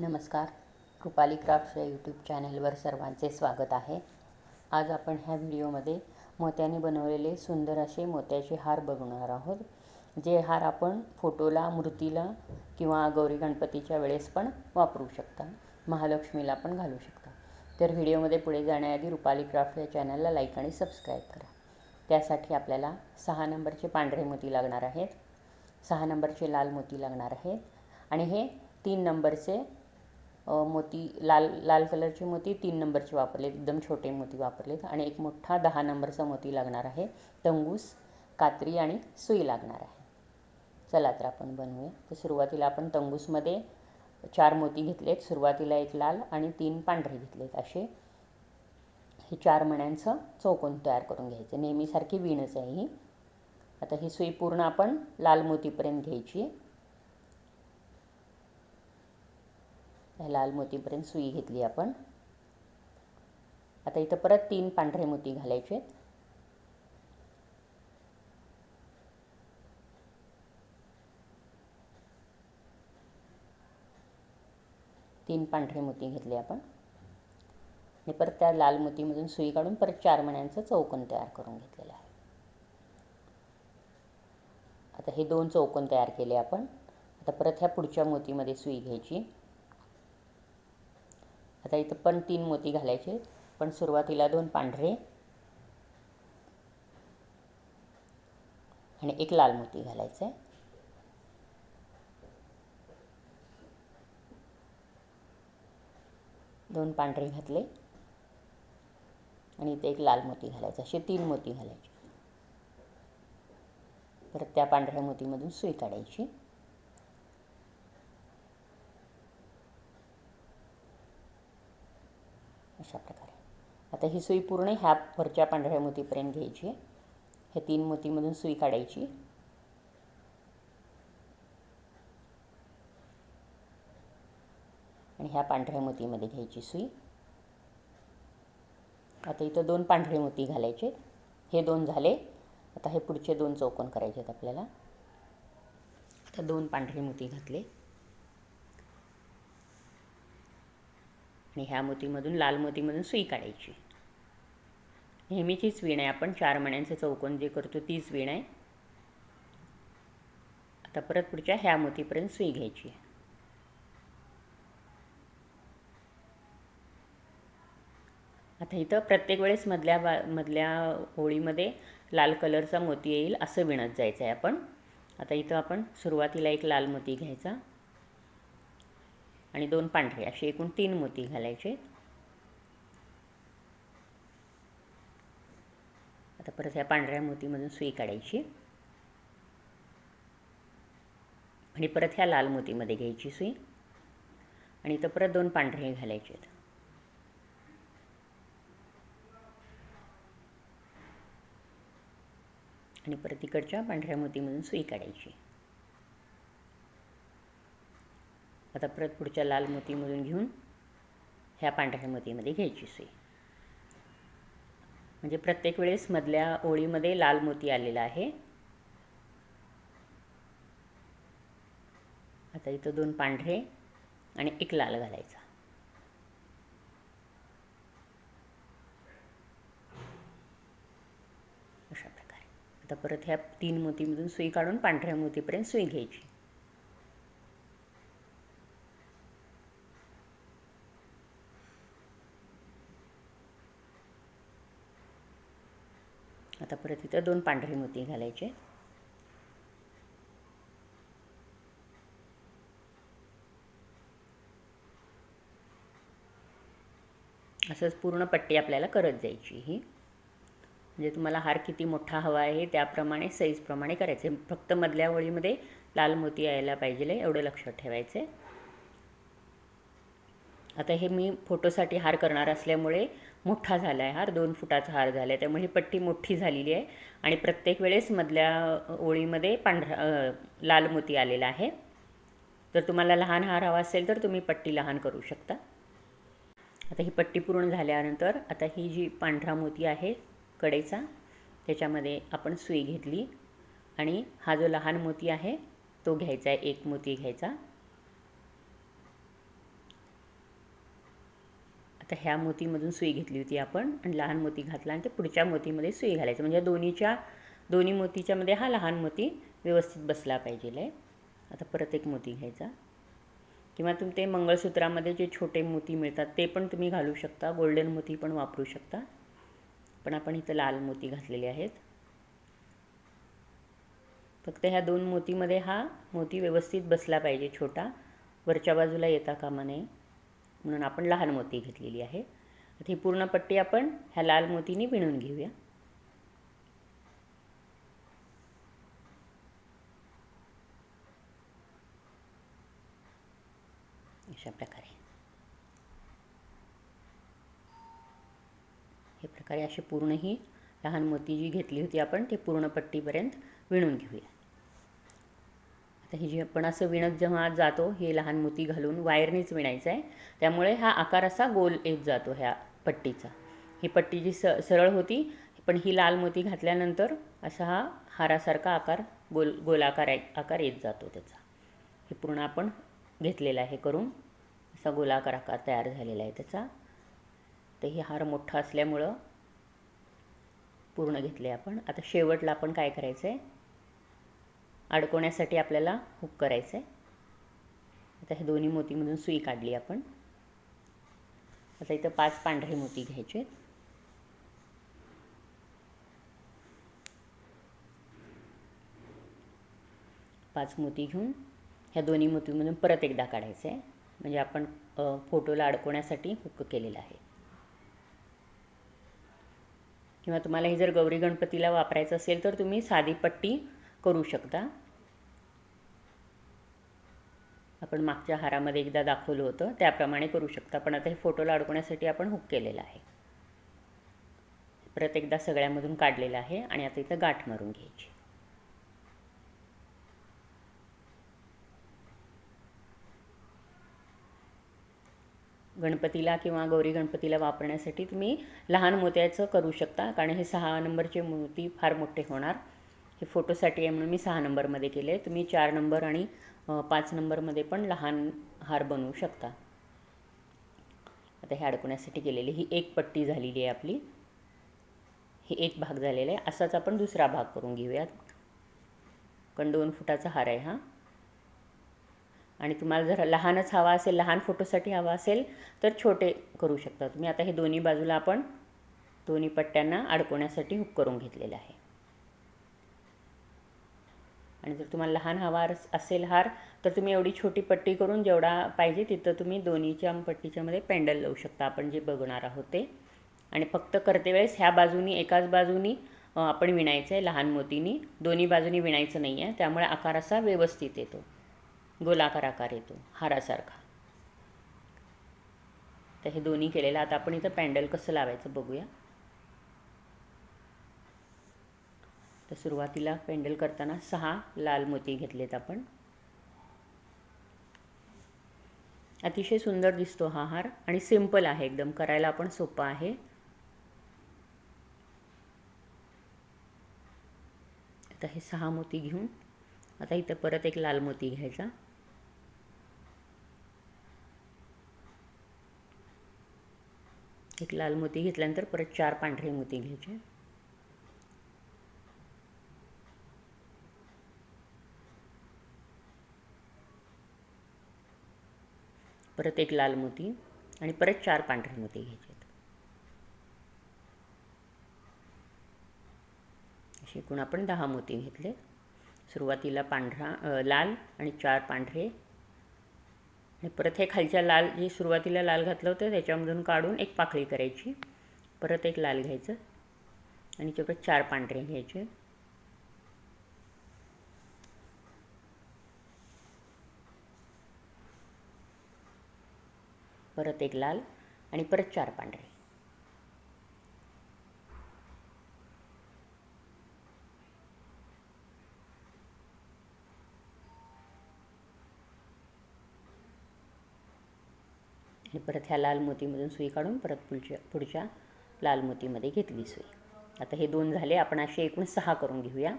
नमस्कार. कृपाली क्राफ्ट या यूट्यूब चॅनलवर सर्वांचे स्वागत आहे. आज आपण ह्या व्हिडिओमध्ये मोत्याने बनवलेले सुंदर असे मोत्याचे हार बघणार आहोत जे हार आपण फोटोला मूर्तीला किंवा गौरी गणपतीच्या वेळेस पण वापरू शकता. महालक्ष्मीला पण घालू शकता. तर व्हिडिओमध्ये पुढे जाण्याआधी रुपाली क्राफ्ट या चॅनलला लाईक आणि सबस्क्राईब करा. त्यासाठी आपल्याला सहा नंबरचे पांढरे मोती लागणार आहेत सहा नंबरचे लाल मोती लागणार आहेत आणि हे तीन नंबरचे मोती लाल लाल कलरची मोती तीन नंबरचे वापरलेत एकदम छोटे मोती वापरलेत आणि एक मोठा दहा नंबरचा मोती लागणार आहे. तंगूस कात्री आणि सुई लागणार आहे. चला तर आपण बनवूया. तर सुरुवातीला आपण तंगूसमध्ये चार मोती घेतलेत. सुरुवातीला एक लाल आणि तीन पांढरे घेतलेत असे. हे चार मण्यांचं चौकोन तयार करून घ्यायचं. नेहमीसारखी वीणच आहे ही. आता ही सुई पूर्ण आपण लाल मोतीपर्यंत घ्यायची. ह्या लाल मोतीपर्यंत सुई घेतली आपण. आता इथं परत तीन पांढरे मोती घालायचे तीन पांढरे मोती घेतले आपण. आणि परत त्या लाल मोतीमधून सुई काढून परत चार मण्यांचं चौकोन तयार करून घेतलेलं आहे. आता हे दोन चौकोन तयार केले आपण. आता परत ह्या पुढच्या मोतीमध्ये सुई घ्यायची. आता इथं पण तीन मोती घालायचे. पण सुरुवातीला दोन पांढरे आणि एक लाल मोती घालायचं. आहे दोन पांढरे घातले. आणि इथे एक लाल मोती घालायचा. असे तीन मोती घालायचे. परत त्या पांढऱ्या मोतीमधून सुई काढायची. अशा प्रकारे. आता ही सुई पूर्ण ह्या वरच्या पांढऱ्या मोतीपर्यंत घ्यायची ह्या तीन मोतीमधून सुई काढायची. आणि ह्या पांढऱ्या मोतीमध्ये घ्यायची सुई. आता इथं दोन पांढरे मोती घालायचे हे दोन झाले. आता हे पुढचे दोन चौकोन करायचे आहेत आपल्याला. आता दोन पांढरे मोती घातले. आणि ह्या मोतीमधून लाल मोतीमधून सुई काढायची. नेहमीचीच वीण आहे. आपण चार मण्यांचं चौकोन जे करतो तीच वीण आहे. आता परत पुढच्या ह्या मोतीपर्यंत सुई घ्यायची. आता इथं प्रत्येक वेळेस मधल्या बा मधल्या होळीमध्ये लाल कलरचा मोती येईल असं विणत जायचं आहे आपण. आता इथं आपण सुरुवातीला एक लाल मोती घ्यायचा. आणि दोन पांढरे असे एकूण तीन मोती घालायचे. आता परत ह्या पांढऱ्या मोतीमधून सुई काढायची. आणि परत ह्या लाल मोतीमध्ये घ्यायची सुई. आणि इथं परत दोन पांढरे घालायचे आहेत. आणि परत इकडच्या पांढऱ्या मोतीमधून सुई काढायची. आता परत पुढच्या लाल मोतीमधून घेऊन ह्या पांढऱ्या मोतीमध्ये घ्यायची सुई. म्हणजे प्रत्येक वेळेस मधल्या ओळीमध्ये लाल मोती आलेला आहे. आता इथं दोन पांढरे आणि एक लाल घालायचा. अशा प्रकारे. आता परत ह्या तीन मोतीमधून सुई काढून पांढऱ्या मोतीपर्यंत सुई घ्यायची. आता परत इथं दोन पांढरे मोती घालायचे. असंच पूर्ण पट्टी आपल्याला करत जायची ही. म्हणजे तुम्हाला हार किती मोठा हवा आहे त्याप्रमाणे साईजप्रमाणे करायचे. फक्त मधल्या ओळीमध्ये लाल मोती यायला पाहिजे एवढं लक्षात ठेवायचं. आहे आता हे मी फोटोसाठी हार करणार असल्यामुळे मोठा झाला आहे हार. दोन फुटाचा हार झाला आहे. त्यामुळे ही पट्टी मोठी झालेली आहे. आणि प्रत्येक वेळेस मधल्या ओळीमध्ये पांढरा लाल मोती आलेला आहे. जर तुम्हाला लहान हार हवा असेल तर तुम्ही पट्टी लहान करू शकता. आता ही पट्टी पूर्ण झाल्यानंतर आता ही जी पांढरा मोती आहे कडेचा त्याच्यामध्ये आपण सुई घेतली. आणि हा जो लहान मोती आहे तो घ्यायचा आहे. एक मोती घ्यायचा. तर ह्या मोतीमधून सुई घेतली होती आपण. आणि लहान मोती घातला आणि ते पुढच्या मोतीमध्ये सुई घालायचं. म्हणजे दोन्हीच्या दोन्ही मोतीच्यामध्ये हा लहान मोती व्यवस्थित बसला पाहिजे आहे आता परत एक मोती घ्यायचा. किंवा तुम्ही ते मंगळसूत्रामध्ये जे छोटे मोती मिळतात ते पण तुम्ही घालू शकता. गोल्डन मोती पण वापरू शकता. पण आपण इथं लाल मोती घातलेले आहेत. फक्त ह्या दोन मोतीमध्ये हा मोती व्यवस्थित बसला पाहिजे छोटा. वरच्या बाजूला येता कामा नये. म्हणून आपण लहान मोती घेतलेली आहे. आता ही पूर्ण पट्टी आपण ह्या लाल मोतीने विणून घेऊया. अशा प्रकारे. हे प्रकारे अशी पूर्ण ही लहान मोती जी घेतली होती आपण ते पूर्ण पट्टीपर्यंत विणून घेऊया. तर हे जे आपण असं विणत जेव्हा जातो हे लहान मोती घालून वायरनीच विणायचं आहे. त्यामुळे हा आकार असा गोल येत जातो ह्या पट्टीचा. ही पट्टी जी स सरळ होती पण ही लाल मोती घातल्यानंतर असा हा हारासारखा आकार गोल गोलाकार आकार येत जातो त्याचा. हे पूर्ण आपण घेतलेला आहे करून. असा गोलाकार आकार तयार झालेला आहे त्याचा. तर हे हार मोठा असल्यामुळं पूर्ण घेतले आपण. आता शेवटला आपण काय करायचं आहे अडकवण्यासाठी आपल्याला हुक करायचं आहे आता हे दोन्ही मोतीमधून सुई काढली आपण. आता इथं पाच पांढरे मोती घ्यायचे पाच मोती घेऊन ह्या दोन्ही मोतीमधून परत एकदा काढायचं आहे म्हणजे आपण फोटोला अडकवण्यासाठी हुक केलेला आहे. किंवा तुम्हाला हे जर गौरी गणपतीला वापरायचं असेल तर तुम्ही साधी पट्टी करू शकता. आपण मागच्या हारामध्ये एकदा दाखवलं होतं. त्याप्रमाणे करू शकता. पण आता हे फोटोला अडकवण्यासाठी आपण हुक केलेलं आहे. परत एकदा सगळ्यामधून काढलेलं आहे आणि आता इथं गाठ मारून घ्यायची. गणपतीला किंवा गौरी गणपतीला वापरण्यासाठी तुम्ही लहान मोत्याचं करू शकता. कारण हे सहा नंबरचे मोती फार मोठे होणार. हे फोटोसाठी आहे म्हणून मी सहा नंबरमध्ये केले. तुम्ही चार नंबर आणि पाच नंबरमध्ये पण लहान हार बनवू शकता. आता हे अडकवण्यासाठी केलेली ही एक पट्टी झालेली आहे आपली. हे एक भाग झालेला आहे. असाच आपण दुसरा भाग करून घेऊयात. कारण दोन फुटाचा हार आहे हा. आणि तुम्हाला जर लहानच हवा असेल लहान फोटोसाठी हवा असेल तर छोटे करू शकता तुम्ही. आता हे दोन्ही बाजूला आपण दोन्ही पट्ट्यांना अडकवण्यासाठी हुक करून घेतलेलं आहे. आणि जर तुम्हाला लहान हवा असेल हार तर तुम्ही एवढी छोटी पट्टी करून जेवढा पाहिजे तिथं तुम्ही दोन्हीच्या पट्टीच्यामध्ये पेंडल लावू शकता आपण जे बघणार आहोत ते. आणि फक्त करते वेळेस ह्या बाजूनी एकाच बाजूनी आपण विणायचं आहे लहान मोतीनी. दोन्ही बाजूनी विणायचं नाही आहे त्यामुळे आकार असा व्यवस्थित येतो. गोलाकार आकार येतो हारासारखा. तर हे दोन्ही केलेलं आता आपण इथं पॅन्डल कसं लावायचं बघूया. तर सुरुवातीला पेंडल करताना सहा लाल मोती घेतलेत आपण. अतिशय सुंदर दिसतो हा हार आणि सिंपल आहे एकदम करायला पण सोपा आहे. आता हे सहा मोती घेऊन आता इथं परत एक लाल मोती घ्यायचा. एक लाल मोती घेतल्यानंतर परत चार पांढरे मोती घ्यायचे. परत एक लाल मोती आणि परत चार पांढरे मोती घ्यायचे असे एकूण आपण दहा मोती घेतले. सुरुवातीला पांढरा लाल आणि चार पांढरे. आणि परत हे खालच्या लाल जे सुरुवातीला लाल घातलं होतं त्याच्यामधून काढून एक पाकळी करायची. परत एक लाल घ्यायचं. आणि त्याच्यात चार पांढरे घ्यायचे. परत एक लाल आणि परत चार पांढरे. आणि परत ह्या लाल मोतीमधून सुई काढून परत पुढच्या पुढच्या लाल मोतीमध्ये घेतली सुई. आता हे दोन झाले आपण असे एकूण सहा करून घेऊया.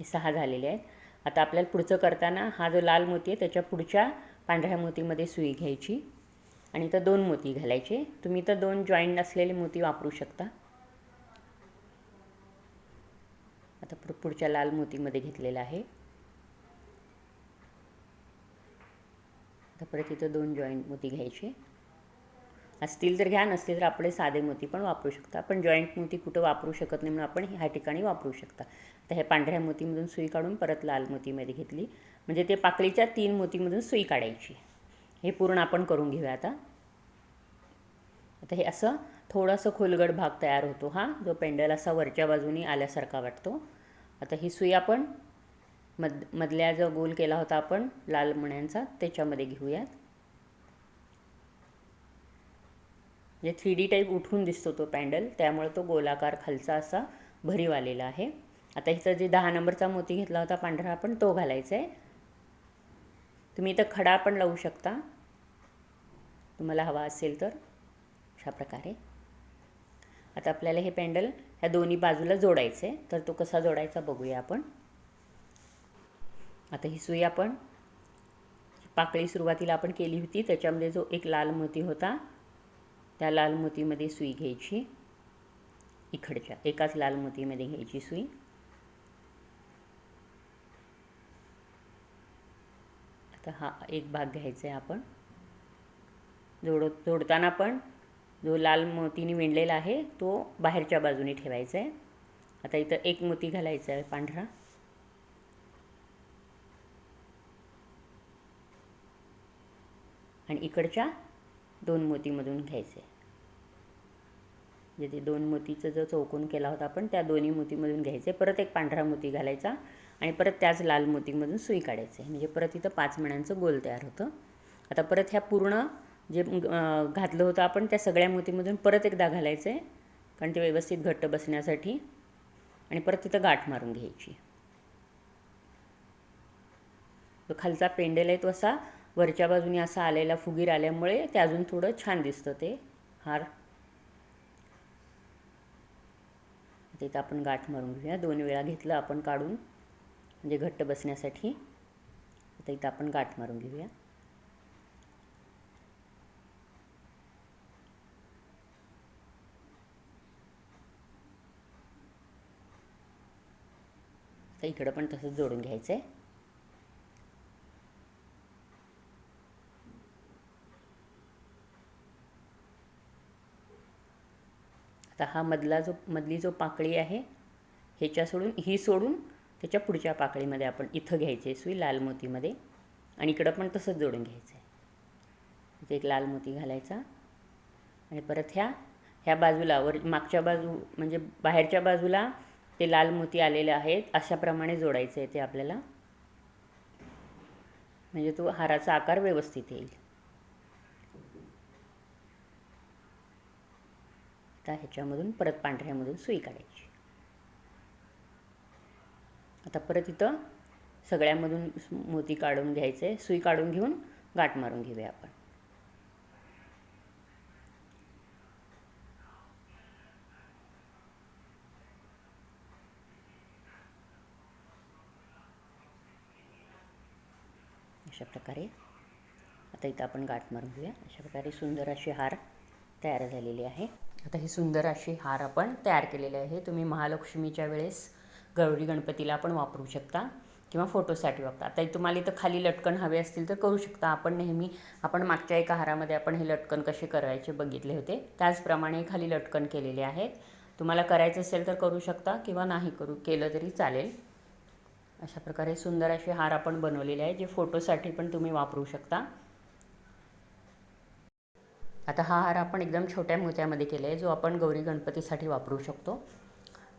हे सहा झालेले आहेत. आता आपल्याला पुढचं करताना हा जो लाल मोती आहे त्याच्या पुढच्या पांढऱ्या मोतीमध्ये सुई घ्यायची. आणि इथं दोन मोती घालायचे. तुम्ही तर दोन जॉईंट असलेले मोती वापरू शकता. आता पुढच्या लाल मोतीमध्ये घेतलेला आहे. आता परत इथं दोन जॉईंट मोती घ्यायचे. असतील तर घ्या नसतील तर आपले साधे मोती पण वापरू शकता. पण जॉईंट मोती कुठं वापरू शकत नाही म्हणून आपण ह्या ठिकाणी वापरू शकता. तर ह्या पांढऱ्या मोतीमधून सुई काढून परत लाल मोतीमध्ये घेतली. म्हणजे ते पाकळीच्या तीन मोतीमधून सुई काढायची. हे पूर्ण आपण करून घेऊया आता. आता हे असं थोडंसं खोलगड भाग तयार होतो हा जो पेंडल असा वरच्या बाजूनी आल्यासारखा वाटतो. आता ही सुई आपण मध मधल्या जो गोल केला होता आपण लाल मण्यांचा त्याच्यामध्ये घेऊयात. म्हणजे थ्री डी टाईप उठून दिसतो तो पॅन्डल त्यामुळे तो गोलाकार खालचा असा भरीव आलेला आहे. आता इथं जे दहा नंबरचा मोती घेतला होता पांढरा आपण तो घालायचा आहे. तुम्ही इथं खडा पण लावू शकता. तुम्हाला हवा असेल तर अशा प्रकारे. आता आपल्याला हे पॅन्डल ह्या दोन्ही बाजूला जोडायचं आहे तर तो कसा जोडायचा बघूया आपण. आता ही सुई आपण पाकळी सुरुवातीला आपण केली होती त्याच्यामध्ये जो एक लाल मोती होता त्या लाल मोतीमध्ये सुई घ्यायची. इकडच्या एकाच लाल मोतीमध्ये घ्यायची सुई. तर हा एक भाग घ्यायचा आहे आपण. जोड जोडताना पण जो लाल मोतीने विणलेला आहे तो बाहेरच्या बाजूने ठेवायचा आहे आता इथं एक मोती घालायचा आहे पांढरा. आणि इकडच्या दोन मोतीमधून घ्यायचे म्हणजे ते दोन मोतीचं जो चौकोन केला होता आपण त्या दोन्ही मोतीमधून घ्यायचे परत एक पांढरा मोती घालायचा. आणि परत त्याच लाल मोतीमधून सुई काढायचे. म्हणजे परत इथं पाच मण्यांचं गोल तयार होतं. आता परत ह्या पूर्ण जे घातलं होतं आपण त्या सगळ्या मोतीमधून परत एकदा घालायचं. आहे कारण ते व्यवस्थित घट्ट बसण्यासाठी. आणि परत तिथं गाठ मारून घ्यायची. जो खालचा पेंडेल आहे तो असा वरच्या बाजूने असा आलेला फुगीर आल्यामुळे ते अजून थोडं छान दिसतं ते हार. तिथं आपण गाठ मारून घेऊया. दोन वेळा घेतलं आपण काढून. म्हणजे घट्ट बसण्यासाठी. आता इथं आपण गाठ मारून घेऊया. तर इकडं पण तसंच जोडून घ्यायचं आहे आता हा मधला जो मधली जो पाकळी आहे ह्याच्या सोडून ही सोडून त्याच्या पुढच्या पाकळीमध्ये आपण इथं घ्यायचे सुई लाल मोतीमध्ये आणि इकडं पण तसंच जोडून घ्यायचं आहे इथे एक लाल मोती घालायचा आणि परत ह्या ह्या बाजूला वर मागच्या बाजू म्हणजे बाहेरच्या बाजूला ते लाल मोती आलेले आहेत अशाप्रमाणे जोडायचं आहे ते आपल्याला. म्हणजे तो हाराचा आकार व्यवस्थित येईल. आता ह्याच्यामधून परत पांढऱ्यामधून सुई काढायची. आता परत इथं सगळ्यामधून मोती काढून घ्यायचे सुई काढून घेऊन गाठ मारून घेऊया आपण. अशा प्रकारे आता इथं आपण गाठ मारून घेऊया. अशा प्रकारे सुंदर असे हार तयार झालेले आहे. आता हे सुंदर अशी हार आपण तयार केलेले आहे. तुम्ही महालक्ष्मीच्या वेळेस गौरी गणपतीला पण वापरू शकता किंवा फोटोसाठी वापरता आता तुम्हाला इथं खाली लटकन हवे असतील तर करू शकता. आपण नेहमी आपण मागच्या एका हारामध्ये आपण हे लटकन कसे करायचे बघितले होते. त्याचप्रमाणे खाली लटकन केलेले आहेत. तुम्हाला करायचं असेल तर करू शकता किंवा नाही करू केलं तरी चालेल. अशा प्रकारे सुंदर असे हार आपण बनवलेले आहे जे फोटोसाठी पण तुम्ही वापरू शकता. आता हा हार आपण एकदम छोट्या मोत्यामध्ये केला आहे जो आपण गौरी गणपतीसाठी वापरू शकतो.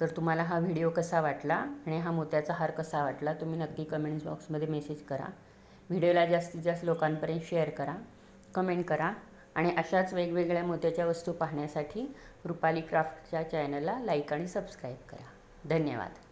तर तुम्हाला हा व्हिडिओ कसा वाटला आणि हा मोत्याचा हार कसा वाटला तुम्ही नक्की कमेंट्स बॉक्समध्ये मेसेज करा. व्हिडिओला जास्तीत जास्त लोकांपर्यंत शेअर करा कमेंट करा आणि अशाच वेगवेगळ्या मोत्याच्या वस्तू पाहण्यासाठी रुपाली क्राफ्टच्या चॅनलला लाईक आणि सबस्क्राईब करा. धन्यवाद.